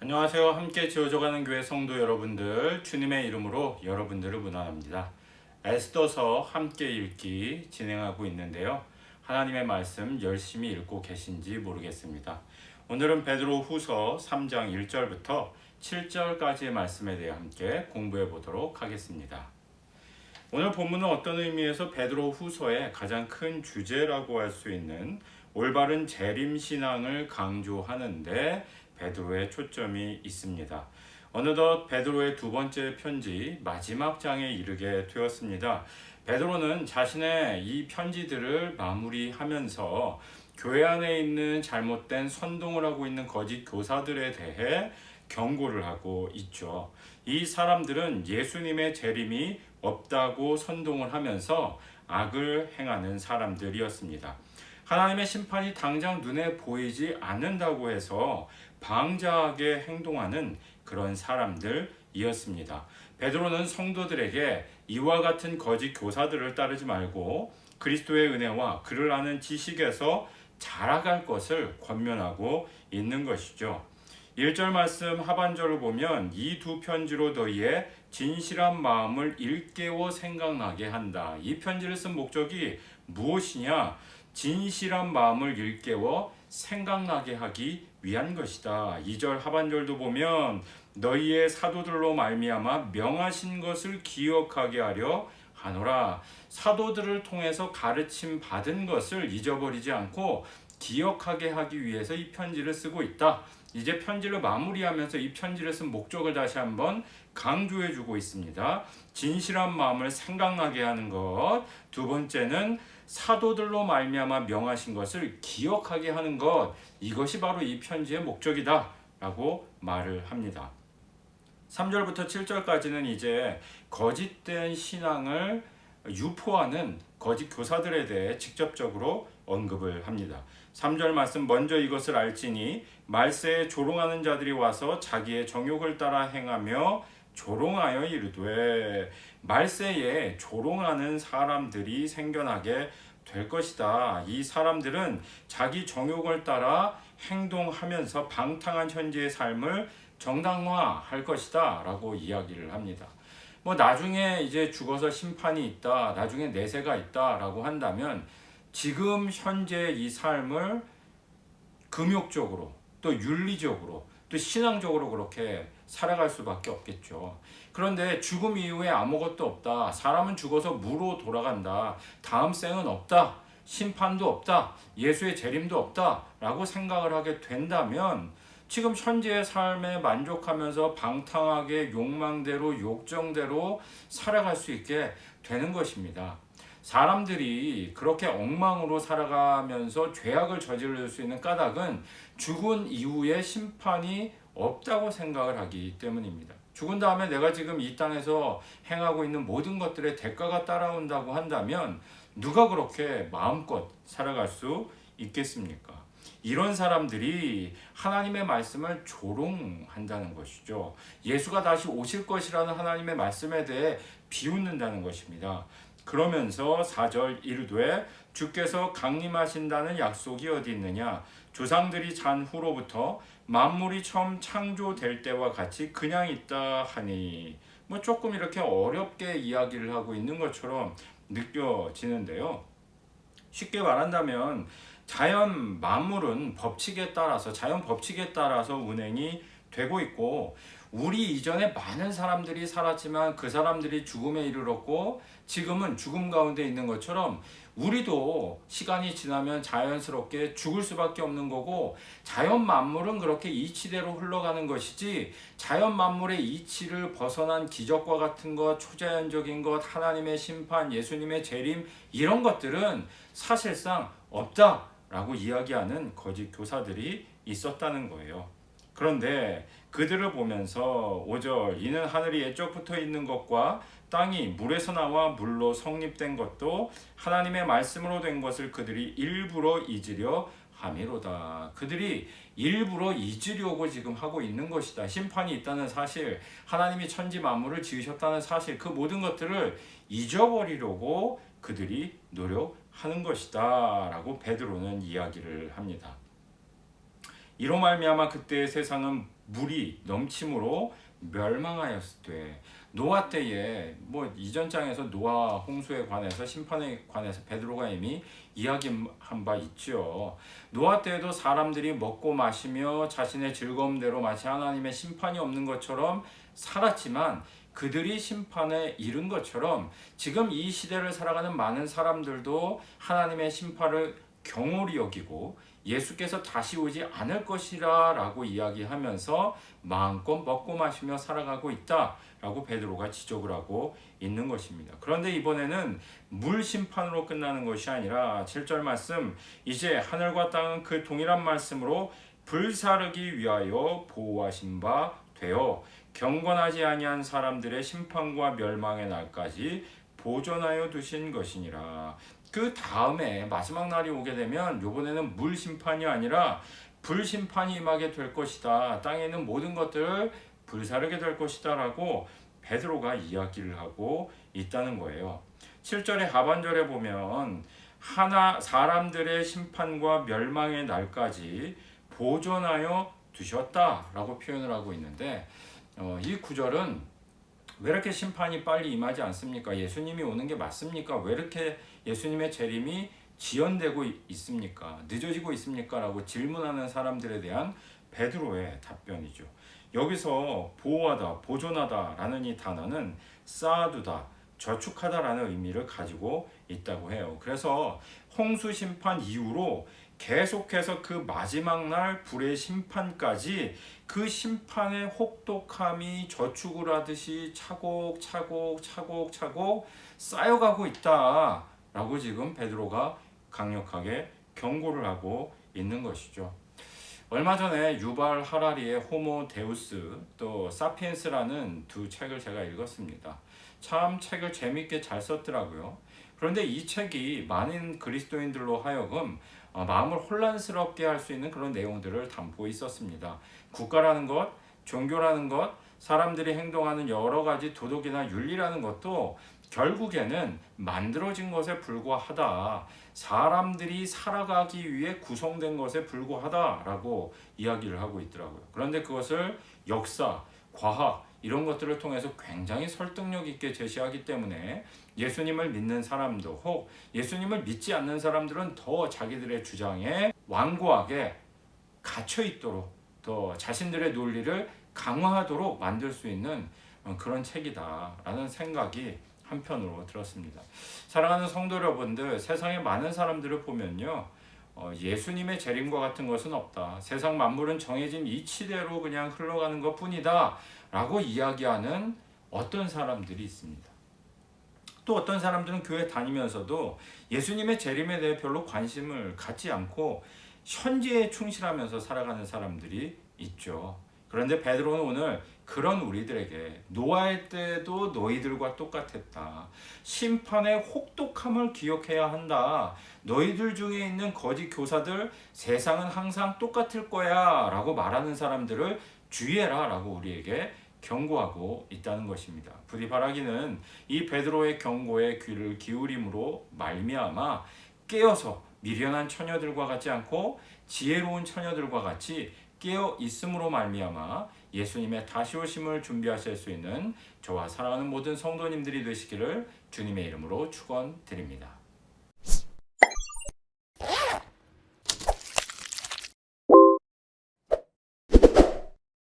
안녕하세요. 함께 지어져가는 교회 성도 여러분들, 주님의 이름으로 여러분들을 문안합니다. 에스더서 함께 읽기 진행하고 있는데요. 하나님의 말씀 열심히 읽고 계신지 모르겠습니다. 오늘은 베드로 후서 3장 1절부터 7절까지의 말씀에 대해 함께 공부해 보도록 하겠습니다. 오늘 본문은 어떤 의미에서 베드로 후서의 가장 큰 주제라고 할 수 있는 올바른 재림 신앙을 강조하는데 베드로의 초점이 있습니다. 어느덧 베드로의 두 번째 편지 마지막 장에 이르게 되었습니다. 베드로는 자신의 이 편지들을 마무리하면서 교회 안에 있는 잘못된 선동을 하고 있는 거짓 교사들에 대해 경고를 하고 있죠. 이 사람들은 예수님의 재림이 없다고 선동을 하면서 악을 행하는 사람들이었습니다. 하나님의 심판이 당장 눈에 보이지 않는다고 해서 방자하게 행동하는 그런 사람들이었습니다. 베드로는 성도들에게 이와 같은 거짓 교사들을 따르지 말고 그리스도의 은혜와 그를 아는 지식에서 자라갈 것을 권면하고 있는 것이죠. 1절 말씀 하반절을 보면 이 두 편지로 너희의 진실한 마음을 일깨워 생각나게 한다. 이 편지를 쓴 목적이 무엇이냐? 진실한 마음을 일깨워 생각나게 하기 위한 것이다. 2절 하반절도 보면 너희의 사도들로 말미암아 명하신 것을 기억하게 하려 하노라. 사도들을 통해서 가르침 받은 것을 잊어버리지 않고 기억하게 하기 위해서 이 편지를 쓰고 있다. 이제 편지를 마무리하면서 이 편지를 쓴 목적을 다시 한번 강조해 주고 있습니다. 진실한 마음을 생각나게 하는 것. 두 번째는 사도들로 말미암아 명하신 것을 기억하게 하는 것. 이것이 바로 이 편지의 목적이다라고 말을 합니다. 3절부터 7절까지는 이제 거짓된 신앙을 유포하는 거짓 교사들에 대해 직접적으로 언급을 합니다. 3절 말씀 먼저 이것을 알지니 말세에 조롱하는 자들이 와서 자기의 정욕을 따라 행하며 조롱하여 이르되 말세에 조롱하는 사람들이 생겨나게 될 것이다. 이 사람들은 자기 정욕을 따라 행동하면서 방탕한 현재의 삶을 정당화할 것이다. 라고 이야기를 합니다. 뭐 나중에 이제 죽어서 심판이 있다. 나중에 내세가 있다 라고 한다면 지금 현재 이 삶을 금욕적으로 또 윤리적으로 또 신앙적으로 그렇게 살아갈 수밖에 없겠죠. 그런데 죽음 이후에 아무것도 없다. 사람은 죽어서 무로 돌아간다. 다음 생은 없다. 심판도 없다. 예수의 재림도 없다. 라고 생각을 하게 된다면 지금 현재의 삶에 만족하면서 방탕하게 욕망대로 욕정대로 살아갈 수 있게 되는 것입니다. 사람들이 그렇게 엉망으로 살아가면서 죄악을 저지를 수 있는 까닭은 죽은 이후에 심판이 없다고 생각을 하기 때문입니다. 죽은 다음에 내가 지금 이 땅에서 행하고 있는 모든 것들의 대가가 따라온다고 한다면 누가 그렇게 마음껏 살아갈 수 있겠습니까? 이런 사람들이 하나님의 말씀을 조롱한다는 것이죠. 예수가 다시 오실 것이라는 하나님의 말씀에 대해 비웃는다는 것입니다. 그러면서 4절 이르되 주께서 강림하신다는 약속이 어디 있느냐 조상들이 잔 후로부터 만물이 처음 창조될 때와 같이 그냥 있다 하니 뭐 조금 이렇게 어렵게 이야기를 하고 있는 것처럼 느껴지는데요. 쉽게 말한다면 자연 만물은 법칙에 따라서 자연 법칙에 따라서 운행이 되고 있고 우리 이전에 많은 사람들이 살았지만 그 사람들이 죽음에 이르렀고 지금은 죽음 가운데 있는 것처럼 우리도 시간이 지나면 자연스럽게 죽을 수밖에 없는 거고 자연 만물은 그렇게 이치대로 흘러가는 것이지 자연 만물의 이치를 벗어난 기적과 같은 것, 초자연적인 것, 하나님의 심판, 예수님의 재림 이런 것들은 사실상 없다라고 이야기하는 거짓 교사들이 있었다는 거예요. 그런데 그들을 보면서 5절 이는 하늘이 예적부터 있는 것과 땅이 물에서 나와 물로 성립된 것도 하나님의 말씀으로 된 것을 그들이 일부러 잊으려 함이로다. 그들이 일부러 잊으려고 지금 하고 있는 것이다. 심판이 있다는 사실, 하나님이 천지 만물을 지으셨다는 사실, 그 모든 것들을 잊어버리려고 그들이 노력하는 것이다라고 베드로는 이야기를 합니다. 이로 말미암아 그때의 세상은 물이 넘침으로 멸망하였을 때 노아 때에 뭐 이전 장에서 노아 홍수에 관해서 심판에 관해서 베드로가 이미 이야기한 바 있죠. 노아 때에도 사람들이 먹고 마시며 자신의 즐거움대로 마치 하나님의 심판이 없는 것처럼 살았지만 그들이 심판에 이른 것처럼 지금 이 시대를 살아가는 많은 사람들도 하나님의 심판을 경홀히 여기고 예수께서 다시 오지 않을 것이라 라고 이야기하면서 마음껏 먹고 마시며 살아가고 있다 라고 베드로가 지적을 하고 있는 것입니다. 그런데 이번에는 물 심판으로 끝나는 것이 아니라 7절 말씀 이제 하늘과 땅은 그 동일한 말씀으로 불사르기 위하여 보호하신 바 되어 경건하지 아니한 사람들의 심판과 멸망의 날까지 보존하여 두신 것이니라. 그 다음에 마지막 날이 오게 되면 요번에는 물 심판이 아니라 불 심판이 임하게 될 것이다. 땅에 있는 모든 것들을 불사르게 될 것이다라고 베드로가 이야기를 하고 있다는 거예요. 7절의 하반절에 보면 하나 사람들의 심판과 멸망의 날까지 보존하여 두셨다라고 표현을 하고 있는데 어, 이 구절은 왜 이렇게 심판이 빨리 임하지 않습니까? 예수님이 오는 게 맞습니까? 왜 이렇게 예수님의 재림이 지연되고 있- 있습니까? 늦어지고 있습니까? 라고 질문하는 사람들에 대한 베드로의 답변이죠. 여기서 보호하다, 보존하다 라는 이 단어는 쌓아두다, 저축하다 라는 의미를 가지고 있다고 해요. 그래서 홍수 심판 이후로 계속해서 그 마지막 날 불의 심판까지 그 심판의 혹독함이 저축을 하듯이 차곡차곡 차곡차곡 쌓여가고 있다 라고 지금 베드로가 강력하게 경고를 하고 있는 것이죠. 얼마 전에 유발 하라리의 호모 데우스 또 사피엔스라는 두 책을 제가 읽었습니다. 참 책을 재밌게 잘 썼더라고요. 그런데 이 책이 많은 그리스도인들로 하여금 어, 마음을 혼란스럽게 할 수 있는 그런 내용들을 담고 있었습니다. 국가라는 것, 종교라는 것, 사람들이 행동하는 여러 가지 도덕이나 윤리라는 것도 결국에는 만들어진 것에 불과하다. 사람들이 살아가기 위해 구성된 것에 불과하다라고 이야기를 하고 있더라고요. 그런데 그것을 역사, 과학 이런 것들을 통해서 굉장히 설득력 있게 제시하기 때문에 예수님을 믿는 사람도 혹 예수님을 믿지 않는 사람들은 더 자기들의 주장에 완고하게 갇혀 있도록 더 자신들의 논리를 강화하도록 만들 수 있는 어, 그런 책이다라는 생각이 한편으로 들었습니다. 사랑하는 성도 여러분들, 세상의 많은 사람들을 보면요. 어, 예수님의 재림과 같은 것은 없다. 세상 만물은 정해진 이치대로 그냥 흘러가는 것 뿐이다. 라고 이야기하는 어떤 사람들이 있습니다. 또 어떤 사람들은 교회 다니면서도 예수님의 재림에 대해 별로 관심을 갖지 않고 현재에 충실하면서 살아가는 사람들이 있죠. 그런데 베드로는 오늘 그런 우리들에게 노아의 때도 너희들과 똑같았다. 심판의 혹독함을 기억해야 한다. 너희들 중에 있는 거짓 교사들 세상은 항상 똑같을 거야 라고 말하는 사람들을 주의해라 라고 우리에게 경고하고 있다는 것입니다. 부디 바라기는 이 베드로의 경고에 귀를 기울임으로 말미암아 깨어서 미련한 처녀들과 같지 않고 지혜로운 처녀들과 같이 깨어 있음으로 말미암아 예수님의 다시 오심을 준비하실 수 있는 저와 사랑하는 모든 성도님들이 되시기를 주님의 이름으로 축원드립니다.